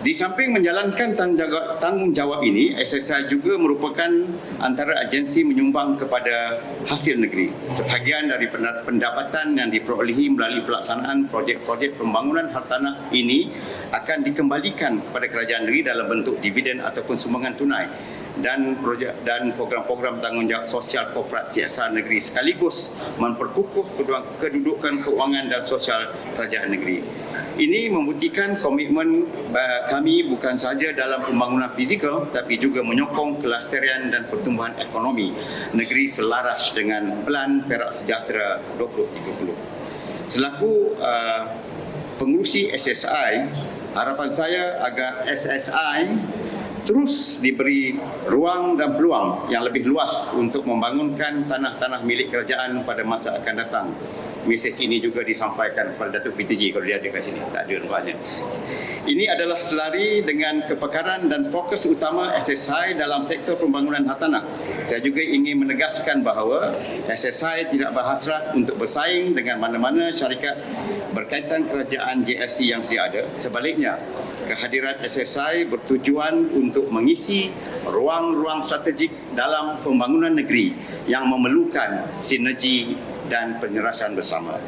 Di samping menjalankan tanggungjawab, ini, SSI juga merupakan antara agensi menyumbang kepada hasil negeri. Sebahagian dari pendapatan yang diperolehi melalui pelaksanaan projek-projek pembangunan hartanah ini akan dikembalikan kepada kerajaan negeri dalam bentuk dividen ataupun sumbangan tunai dan projek dan program-program tanggungjawab sosial korporat CSR negeri sekaligus memperkukuh kedudukan keuangan dan sosial kerajaan negeri. Ini membuktikan komitmen uh, kami bukan sahaja dalam pembangunan fizikal tapi juga menyokong kelestarian dan pertumbuhan ekonomi negeri selaras dengan Pelan Perak Sejahtera 2030. Selaku uh, pengurusi SSI, harapan saya agar SSI terus diberi ruang dan peluang yang lebih luas untuk membangunkan tanah-tanah milik kerajaan pada masa akan datang mesej ini juga disampaikan kepada Datuk PTG kalau dia ada kat sini. Tak ada nampaknya. Ini adalah selari dengan kepakaran dan fokus utama SSI dalam sektor pembangunan hartanah. Saya juga ingin menegaskan bahawa SSI tidak berhasrat untuk bersaing dengan mana-mana syarikat berkaitan kerajaan JSC yang sedia ada. Sebaliknya, kehadiran SSI bertujuan untuk mengisi ruang-ruang strategik dalam pembangunan negeri yang memerlukan sinergi dan penyerasan bersama.